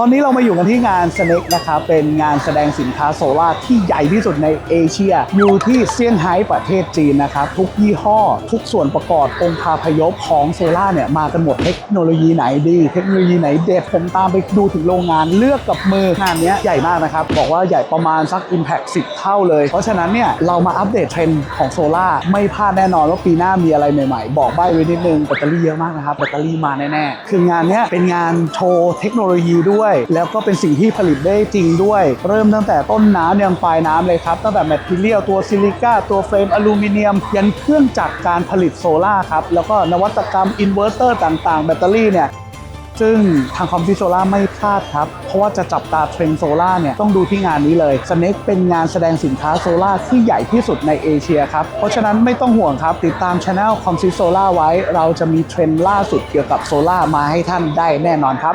ตอนนี้เรามาอยู่กันที่งาน s n a k นะครับเป็นงานแสดงสินค้าโซลาที่ใหญ่ที่สุดในเอเชีย อยู่ที่เซี่ยงไฮ้ประเทศจีนนะครับ ทุกยี่ห้อ ทุกส่วนประกอบองค์คาพยพของโซลาเนี่ยมากันหมดเทคโนโลยีไหนดี เทคโนโลยีไหนเด็ดผมตามไปดูถึงโรงงานเลือกกับมืองานนี้ใหญ่มากนะครับ บอกว่าใหญ่ประมาณสัก Impact 10 เท่าเลย เพราะฉะนั้นเนี่ยเรามาอัปเดตเทรนด์ของโซลาไม่พลาดแน่นอนว่าปีหน้ามีอะไรใหม่ๆ บอกใบ้ไว้นิดนึงแบตเตอรี่เยอะมากนะครับแบตเตอรี่มาแน่ๆคืองานนี้เป็นงานโชว์เทคโนโลยีด้วยแล้วก็เป็นสิ่งที่ผลิตได้จริงด้วย เริ่มตั้งแต่ต้นน้ำยังปลายน้ำเลยครับ ตั้งแต่แมทเทียลตัวซิลิก้าตัวเฟรมอลูมิเนียม ยันเครื่องจักรการผลิตโซลาร์ครับ แล้วก็นวัตกรรมอินเวอร์เตอร์ต่างๆ แบตเตอรี่เนี่ยซึ่งทางคอมพิวโซล่าไม่พลาดครับ เพราะว่าจะจับตาเทรนด์โซล่าเนี่ย ต้องดูที่งานนี้เลย s n a k เป็นงานแสดงสินค้าโซล่าที่ใหญ่ที่สุดในเอเชียครับ เพราะฉะนั้นไม่ต้องห่วงครับ ติดตามช anel คอมซิโซล่าไว้ เราจะมีเทรนด์ล่าสุดเกี่ยวกับโซล่ามาให้ท่านได้แน่นอนครับ